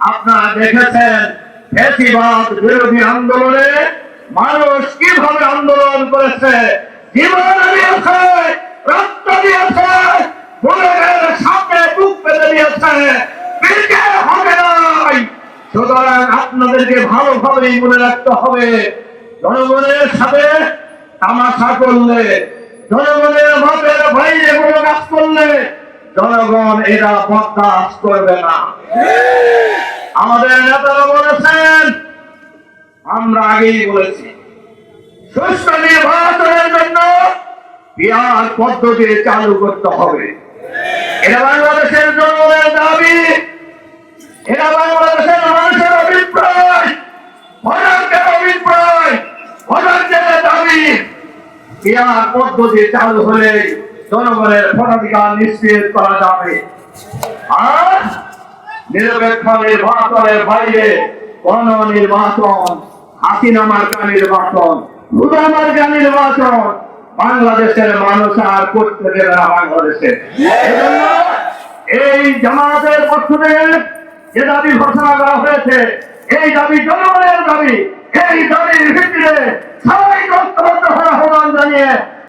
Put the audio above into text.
আপনারা দেখেছেন বিরোধী আন্দোলনে মানুষ কীভাবে আন্দোলন করেছে? জীবন দিয়েছে, রক্ত দিয়েছে হবে আপনাদেরকে ভালোভাবেই মনে রাখতে হবে, জনগণের সাথে তামাশা করলে, জনগণের মতের বাইরে কোনো কাজ করলে জনগণ এরা বরদাস্ত করবে না। আমাদের নেতারা বলেছেন, আমরা আগেই বলেছি সুষ্ঠু নির্বাচনের জন্য বিহার পদ্ধতি চালু করতে হবে। এটা বাংলাদেশের জনগণের দাবি। এটা বাংলাদেশের মানুষের অভিপ্রায়। ভোটারদের অভিপ্রায়। ভোটারদের দাবি। বিহার পদ্ধতি চালু হলে জনগণের ভোটাধিকার নিশ্চিত করা যাবে। আর নিরপেক্ষ নির্বাচনের বাইরে কোন নির্বাচন হাসিনা মার্কা নির্বাচন মার্কা নির্বাচন বাংলাদেশের মানুষ আর করতে দেবে না বাংলাদেশে। এই জামাতের পক্ষ থেকে যে দাবি ঘোষণা করা হয়েছে, এই দাবি জনগণের দাবি, এই দাবির ভিত্তিতে সবাই হয়ে আহ্বান জানিয়ে